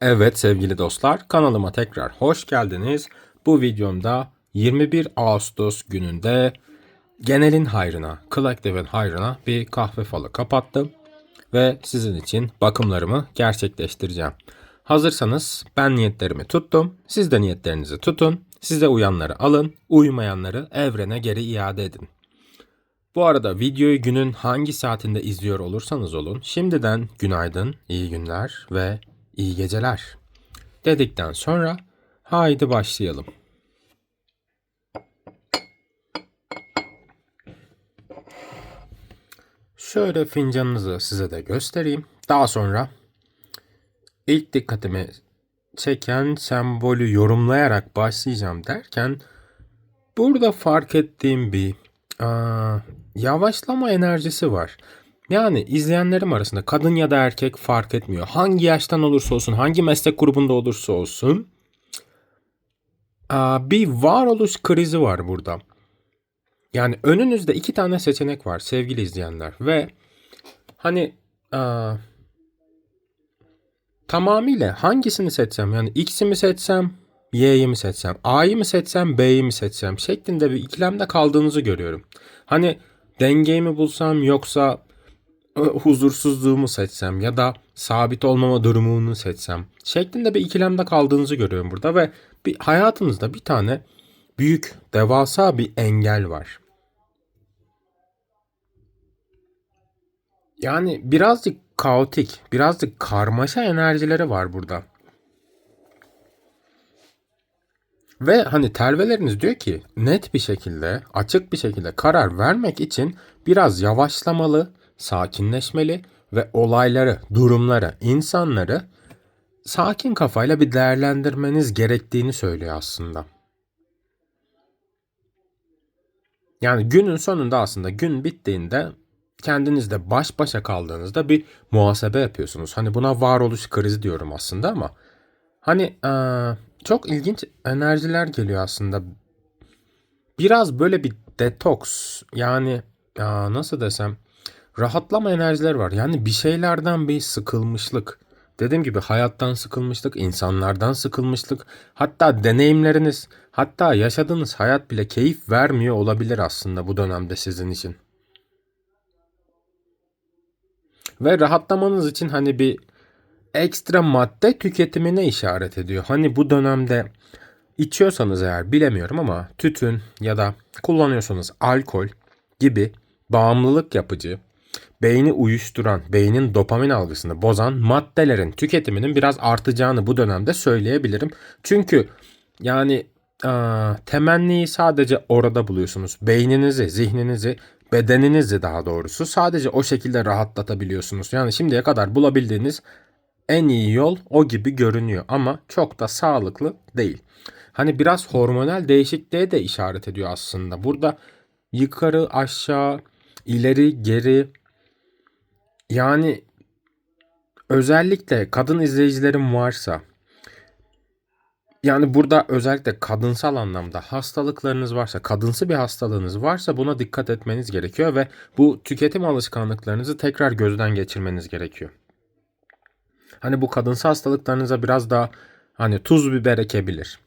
Evet sevgili dostlar kanalıma tekrar hoş geldiniz. Bu videomda 21 Ağustos gününde genelin hayrına, Collective hayrına bir kahve falı kapattım. Ve sizin için bakımlarımı gerçekleştireceğim. Hazırsanız ben niyetlerimi tuttum. Siz de niyetlerinizi tutun. Size uyanları alın, uymayanları evrene geri iade edin. Bu arada videoyu günün hangi saatinde izliyor olursanız olun şimdiden günaydın, iyi günler ve iyi geceler dedikten sonra haydi başlayalım. Şöyle fincanınızı size de göstereyim. Daha sonra ilk dikkatimi çeken sembolü yorumlayarak başlayacağım derken burada fark ettiğim bir aa, yavaşlama enerjisi var. Yani izleyenlerim arasında kadın ya da erkek fark etmiyor. Hangi yaştan olursa olsun, hangi meslek grubunda olursa olsun bir varoluş krizi var burada. Yani önünüzde iki tane seçenek var sevgili izleyenler ve hani tamamıyla hangisini seçsem yani X'i mi seçsem Y'yi mi seçsem A'yı mı seçsem B'yi mi seçsem şeklinde bir ikilemde kaldığınızı görüyorum. Hani dengeyi mi bulsam yoksa huzursuzluğumu seçsem ya da sabit olmama durumunu seçsem şeklinde bir ikilemde kaldığınızı görüyorum burada ve bir hayatınızda bir tane büyük devasa bir engel var. Yani birazcık kaotik, birazcık karmaşa enerjileri var burada. Ve hani terveleriniz diyor ki net bir şekilde, açık bir şekilde karar vermek için biraz yavaşlamalı, sakinleşmeli ve olayları, durumları, insanları sakin kafayla bir değerlendirmeniz gerektiğini söylüyor aslında. Yani günün sonunda aslında gün bittiğinde kendinizle baş başa kaldığınızda bir muhasebe yapıyorsunuz. Hani buna varoluş krizi diyorum aslında ama hani eee, çok ilginç enerjiler geliyor aslında. Biraz böyle bir detoks yani ya nasıl desem rahatlama enerjileri var. Yani bir şeylerden bir sıkılmışlık. Dediğim gibi hayattan sıkılmışlık, insanlardan sıkılmışlık, hatta deneyimleriniz, hatta yaşadığınız hayat bile keyif vermiyor olabilir aslında bu dönemde sizin için. Ve rahatlamanız için hani bir ekstra madde tüketimine işaret ediyor. Hani bu dönemde içiyorsanız eğer bilemiyorum ama tütün ya da kullanıyorsanız alkol gibi bağımlılık yapıcı, beyni uyuşturan, beynin dopamin algısını bozan maddelerin tüketiminin biraz artacağını bu dönemde söyleyebilirim. Çünkü yani aa, temenniyi sadece orada buluyorsunuz. Beyninizi, zihninizi, bedeninizi daha doğrusu sadece o şekilde rahatlatabiliyorsunuz. Yani şimdiye kadar bulabildiğiniz en iyi yol o gibi görünüyor ama çok da sağlıklı değil. Hani biraz hormonal değişikliğe de işaret ediyor aslında. Burada yukarı, aşağı, ileri, geri yani özellikle kadın izleyicilerim varsa yani burada özellikle kadınsal anlamda hastalıklarınız varsa, kadınsı bir hastalığınız varsa buna dikkat etmeniz gerekiyor ve bu tüketim alışkanlıklarınızı tekrar gözden geçirmeniz gerekiyor. Hani bu kadınsı hastalıklarınıza biraz daha hani tuz biber ekebilir.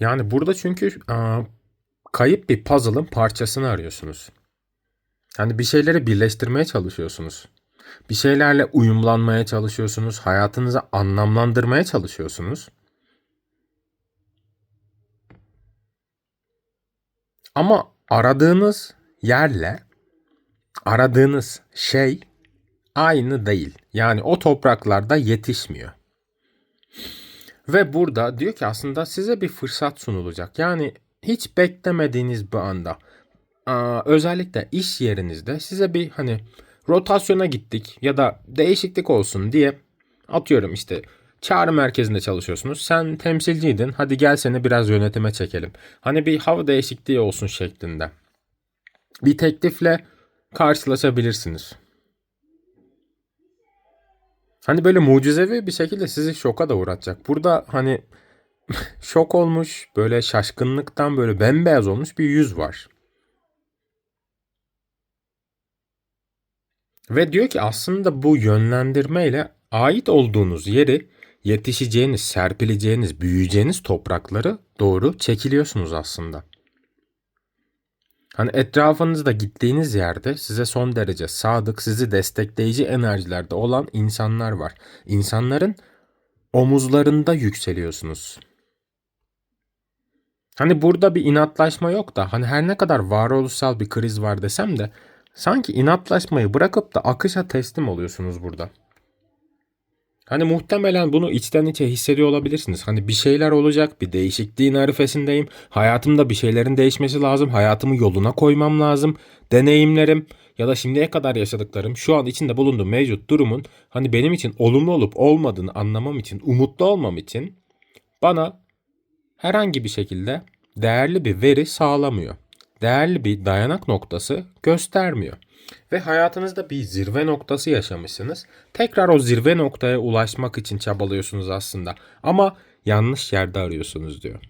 Yani burada çünkü aa, kayıp bir puzzle'ın parçasını arıyorsunuz. Hani bir şeyleri birleştirmeye çalışıyorsunuz. Bir şeylerle uyumlanmaya çalışıyorsunuz. Hayatınızı anlamlandırmaya çalışıyorsunuz. Ama aradığınız yerle aradığınız şey aynı değil. Yani o topraklarda yetişmiyor. Ve burada diyor ki aslında size bir fırsat sunulacak. Yani hiç beklemediğiniz bir anda özellikle iş yerinizde size bir hani rotasyona gittik ya da değişiklik olsun diye atıyorum işte çağrı merkezinde çalışıyorsunuz. Sen temsilciydin. Hadi gel seni biraz yönetime çekelim. Hani bir hava değişikliği olsun şeklinde. Bir teklifle karşılaşabilirsiniz. Hani böyle mucizevi bir şekilde sizi şoka da uğratacak. Burada hani şok olmuş, böyle şaşkınlıktan böyle bembeyaz olmuş bir yüz var. Ve diyor ki aslında bu yönlendirmeyle ait olduğunuz yeri yetişeceğiniz, serpileceğiniz, büyüyeceğiniz toprakları doğru çekiliyorsunuz aslında. Hani etrafınızda gittiğiniz yerde size son derece sadık, sizi destekleyici enerjilerde olan insanlar var. İnsanların omuzlarında yükseliyorsunuz. Hani burada bir inatlaşma yok da hani her ne kadar varoluşsal bir kriz var desem de sanki inatlaşmayı bırakıp da akışa teslim oluyorsunuz burada. Hani muhtemelen bunu içten içe hissediyor olabilirsiniz. Hani bir şeyler olacak, bir değişikliğin arifesindeyim. Hayatımda bir şeylerin değişmesi lazım. Hayatımı yoluna koymam lazım. Deneyimlerim ya da şimdiye kadar yaşadıklarım şu an içinde bulunduğum mevcut durumun hani benim için olumlu olup olmadığını anlamam için, umutlu olmam için bana herhangi bir şekilde değerli bir veri sağlamıyor. Değerli bir dayanak noktası göstermiyor. Ve hayatınızda bir zirve noktası yaşamışsınız. Tekrar o zirve noktaya ulaşmak için çabalıyorsunuz aslında. Ama yanlış yerde arıyorsunuz diyor.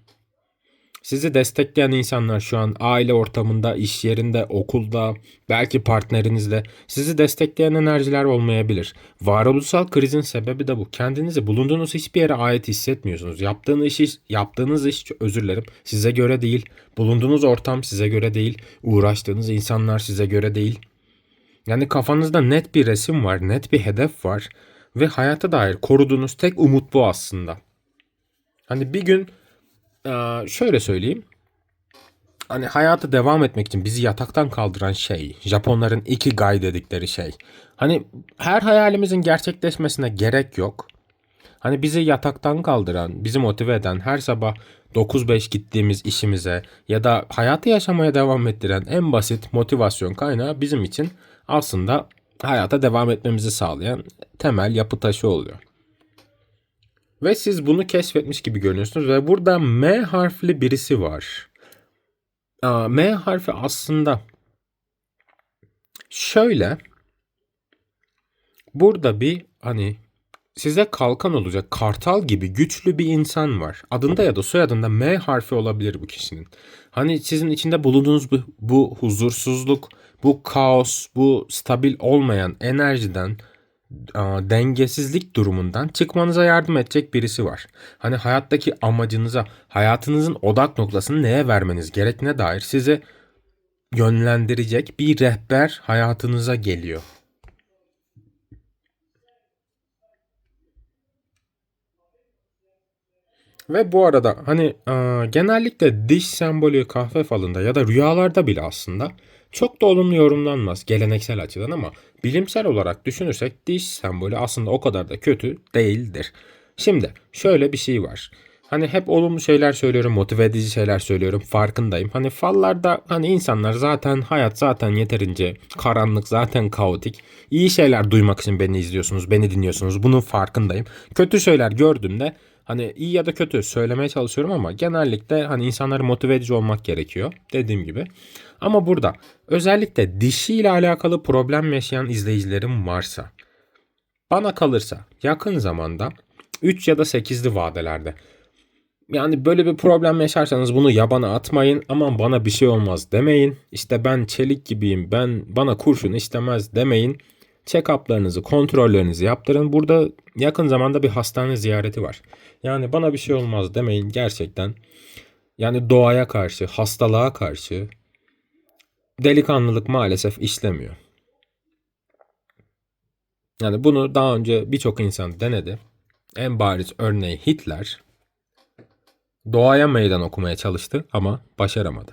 Sizi destekleyen insanlar şu an aile ortamında, iş yerinde, okulda, belki partnerinizle sizi destekleyen enerjiler olmayabilir. Varoluşsal krizin sebebi de bu. Kendinizi bulunduğunuz hiçbir yere ait hissetmiyorsunuz. Yaptığınız iş, yaptığınız iş özür dilerim size göre değil. Bulunduğunuz ortam size göre değil. Uğraştığınız insanlar size göre değil. Yani kafanızda net bir resim var, net bir hedef var ve hayata dair koruduğunuz tek umut bu aslında. Hani bir gün şöyle söyleyeyim. Hani hayatı devam etmek için bizi yataktan kaldıran şey, Japonların ikigai dedikleri şey. Hani her hayalimizin gerçekleşmesine gerek yok. Hani bizi yataktan kaldıran, bizi motive eden, her sabah 9-5 gittiğimiz işimize ya da hayatı yaşamaya devam ettiren en basit motivasyon kaynağı bizim için aslında hayata devam etmemizi sağlayan temel yapı taşı oluyor. Ve siz bunu keşfetmiş gibi görünüyorsunuz ve burada M harfli birisi var. M harfi aslında şöyle burada bir hani size kalkan olacak kartal gibi güçlü bir insan var. Adında ya da soyadında M harfi olabilir bu kişinin. Hani sizin içinde bulunduğunuz bu, bu huzursuzluk, bu kaos, bu stabil olmayan enerjiden, dengesizlik durumundan çıkmanıza yardım edecek birisi var. Hani hayattaki amacınıza, hayatınızın odak noktasını neye vermeniz gerektiğine dair size yönlendirecek bir rehber hayatınıza geliyor. Ve bu arada hani e, genellikle diş sembolü kahve falında ya da rüyalarda bile aslında çok da olumlu yorumlanmaz geleneksel açıdan ama bilimsel olarak düşünürsek diş sembolü aslında o kadar da kötü değildir. Şimdi şöyle bir şey var. Hani hep olumlu şeyler söylüyorum, motive edici şeyler söylüyorum, farkındayım. Hani fallarda hani insanlar zaten hayat zaten yeterince karanlık, zaten kaotik. İyi şeyler duymak için beni izliyorsunuz, beni dinliyorsunuz. Bunun farkındayım. Kötü şeyler gördüğümde hani iyi ya da kötü söylemeye çalışıyorum ama genellikle hani insanları motive edici olmak gerekiyor dediğim gibi. Ama burada özellikle dişi ile alakalı problem yaşayan izleyicilerim varsa bana kalırsa yakın zamanda 3 ya da 8'li vadelerde yani böyle bir problem yaşarsanız bunu yabana atmayın. Aman bana bir şey olmaz demeyin. İşte ben çelik gibiyim. Ben bana kurşun istemez demeyin. Check-up'larınızı, kontrollerinizi yaptırın. Burada yakın zamanda bir hastane ziyareti var. Yani bana bir şey olmaz demeyin gerçekten. Yani doğaya karşı, hastalığa karşı delikanlılık maalesef işlemiyor. Yani bunu daha önce birçok insan denedi. En bariz örneği Hitler doğaya meydan okumaya çalıştı ama başaramadı.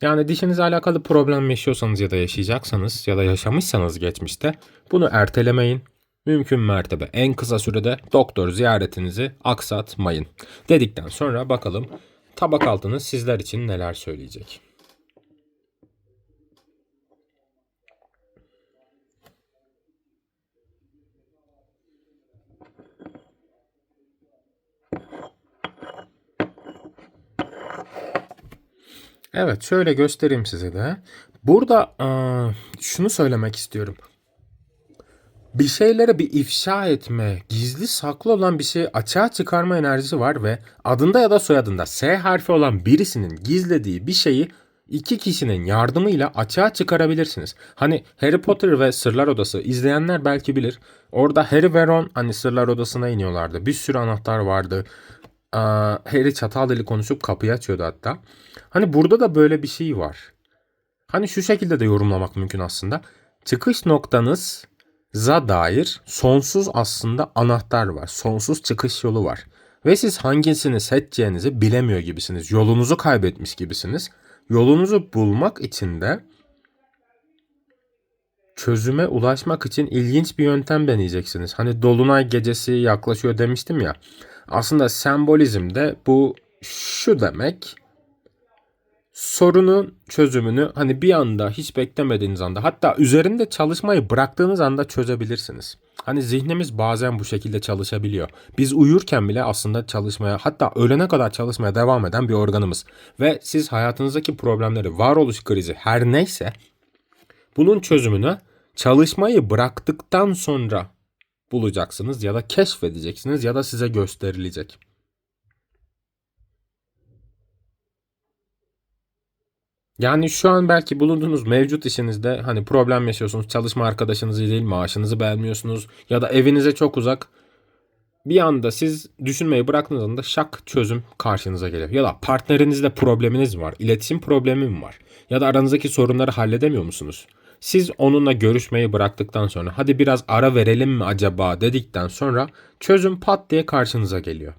Yani dişinizle alakalı problem yaşıyorsanız ya da yaşayacaksanız ya da yaşamışsanız geçmişte bunu ertelemeyin. Mümkün mertebe en kısa sürede doktor ziyaretinizi aksatmayın. Dedikten sonra bakalım tabak altınız sizler için neler söyleyecek. Evet şöyle göstereyim size de. Burada aa, şunu söylemek istiyorum. Bir şeylere bir ifşa etme, gizli saklı olan bir şeyi açığa çıkarma enerjisi var ve adında ya da soyadında S harfi olan birisinin gizlediği bir şeyi iki kişinin yardımıyla açığa çıkarabilirsiniz. Hani Harry Potter ve Sırlar Odası izleyenler belki bilir. Orada Harry ve Ron hani Sırlar Odası'na iniyorlardı. Bir sürü anahtar vardı. Harry çatal dili konuşup kapıyı açıyordu hatta. Hani burada da böyle bir şey var. Hani şu şekilde de yorumlamak mümkün aslında. Çıkış noktanıza dair sonsuz aslında anahtar var. Sonsuz çıkış yolu var. Ve siz hangisini seçeceğinizi bilemiyor gibisiniz. Yolunuzu kaybetmiş gibisiniz. Yolunuzu bulmak için de çözüme ulaşmak için ilginç bir yöntem deneyeceksiniz. Hani dolunay gecesi yaklaşıyor demiştim ya. Aslında sembolizmde bu şu demek. Sorunun çözümünü hani bir anda hiç beklemediğiniz anda hatta üzerinde çalışmayı bıraktığınız anda çözebilirsiniz. Hani zihnimiz bazen bu şekilde çalışabiliyor. Biz uyurken bile aslında çalışmaya hatta ölene kadar çalışmaya devam eden bir organımız. Ve siz hayatınızdaki problemleri, varoluş krizi her neyse bunun çözümünü çalışmayı bıraktıktan sonra bulacaksınız ya da keşfedeceksiniz ya da size gösterilecek. Yani şu an belki bulunduğunuz mevcut işinizde hani problem yaşıyorsunuz. Çalışma arkadaşınız iyi değil, maaşınızı beğenmiyorsunuz ya da evinize çok uzak. Bir anda siz düşünmeyi bıraktığınız anda şak çözüm karşınıza geliyor. Ya da partnerinizle probleminiz var, iletişim problemi mi var? Ya da aranızdaki sorunları halledemiyor musunuz? Siz onunla görüşmeyi bıraktıktan sonra hadi biraz ara verelim mi acaba dedikten sonra çözüm pat diye karşınıza geliyor.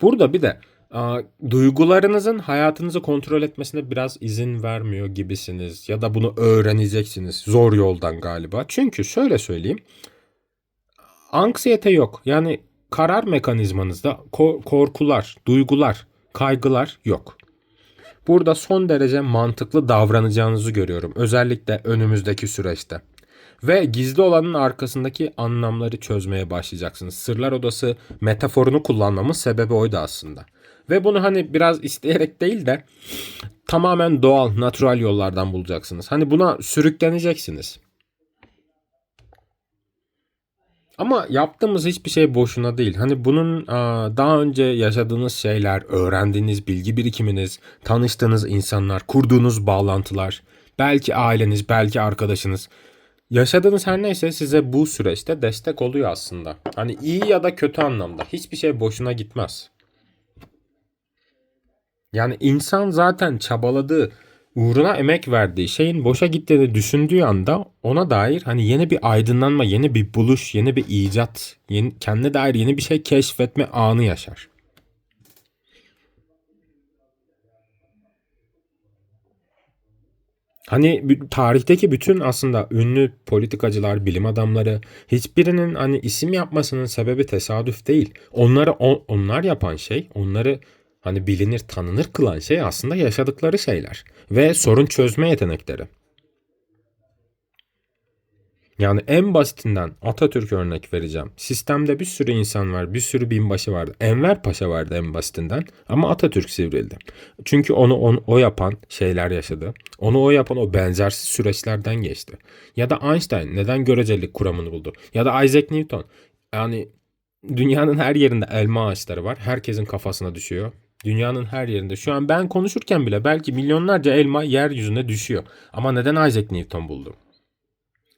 Burada bir de a, duygularınızın hayatınızı kontrol etmesine biraz izin vermiyor gibisiniz ya da bunu öğreneceksiniz zor yoldan galiba. Çünkü şöyle söyleyeyim. Anksiyete yok. Yani karar mekanizmanızda ko- korkular, duygular, kaygılar yok. Burada son derece mantıklı davranacağınızı görüyorum. Özellikle önümüzdeki süreçte. Ve gizli olanın arkasındaki anlamları çözmeye başlayacaksınız. Sırlar Odası metaforunu kullanmamın sebebi oydu aslında. Ve bunu hani biraz isteyerek değil de tamamen doğal, natural yollardan bulacaksınız. Hani buna sürükleneceksiniz. Ama yaptığımız hiçbir şey boşuna değil. Hani bunun daha önce yaşadığınız şeyler, öğrendiğiniz bilgi birikiminiz, tanıştığınız insanlar, kurduğunuz bağlantılar, belki aileniz, belki arkadaşınız. Yaşadığınız her neyse size bu süreçte destek oluyor aslında. Hani iyi ya da kötü anlamda. Hiçbir şey boşuna gitmez. Yani insan zaten çabaladığı, uğruna emek verdiği şeyin boşa gittiğini düşündüğü anda ona dair hani yeni bir aydınlanma, yeni bir buluş, yeni bir icat, yeni, kendine dair yeni bir şey keşfetme anı yaşar. Hani tarihteki bütün aslında ünlü politikacılar, bilim adamları hiçbirinin hani isim yapmasının sebebi tesadüf değil. Onları on- onlar yapan şey, onları hani bilinir, tanınır kılan şey aslında yaşadıkları şeyler ve sorun çözme yetenekleri. Yani en basitinden Atatürk örnek vereceğim. Sistemde bir sürü insan var, bir sürü binbaşı vardı. Enver Paşa vardı en basitinden ama Atatürk sivrildi. Çünkü onu on, o yapan şeyler yaşadı. Onu o yapan o benzersiz süreçlerden geçti. Ya da Einstein neden görecelik kuramını buldu? Ya da Isaac Newton. Yani dünyanın her yerinde elma ağaçları var. Herkesin kafasına düşüyor. Dünyanın her yerinde. Şu an ben konuşurken bile belki milyonlarca elma yeryüzüne düşüyor. Ama neden Isaac Newton buldu?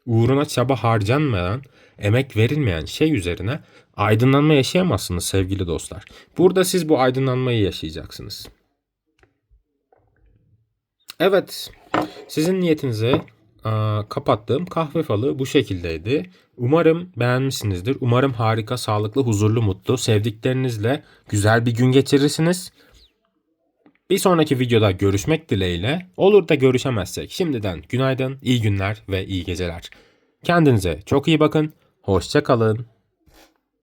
uğruna çaba harcanmayan, emek verilmeyen şey üzerine aydınlanma yaşayamazsınız sevgili dostlar. Burada siz bu aydınlanmayı yaşayacaksınız. Evet, sizin niyetinize kapattığım kahve falı bu şekildeydi. Umarım beğenmişsinizdir. Umarım harika, sağlıklı, huzurlu, mutlu, sevdiklerinizle güzel bir gün geçirirsiniz. Bir sonraki videoda görüşmek dileğiyle. Olur da görüşemezsek şimdiden günaydın, iyi günler ve iyi geceler. Kendinize çok iyi bakın. Hoşça kalın.